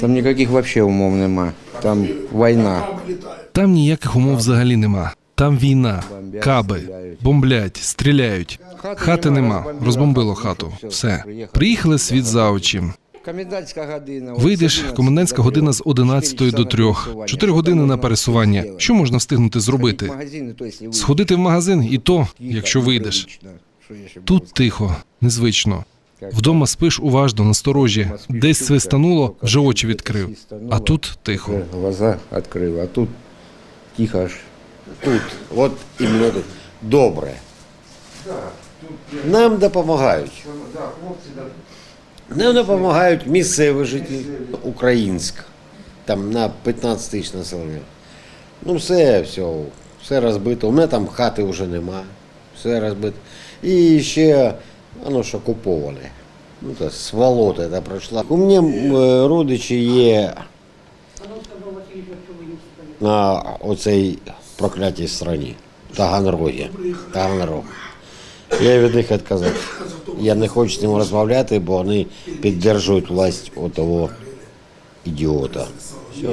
Там ніяких вообще умов нема. Там війна. Там ніяких умов взагалі нема. Там війна, каби, бомблять, стріляють. Хати нема, розбомбило хату. Все. Приїхали світ за очі. Комендантська година. Вийдеш, комендантська година з 3. 11 до 3. пересування. 4 години на пересування. Що можна встигнути зробити? Сходити в магазин, і то, якщо вийдеш. Тут тихо, незвично. Вдома спиш уважно, насторожі. Десь свистануло, вже очі відкрив. А тут тихо. Вже Глаза відкрив, а тут тихо аж. Тут, от іменно тут. Добре. Нам допомагають. Нам допомагають місцеві жителі, українська. Там на 15 тисяч населення. Ну все, все, все розбито. У мене там хати вже нема. Все розбито. І ще воно ж окуповане. Ну, то сволота це пройшла. У мене е, родичі є на оцій проклятій страні. Таганрогі. Таганрог. Я від них відказав. Я не хочу з ним розмовляти, бо вони підтримують власть отого ідіота. Все.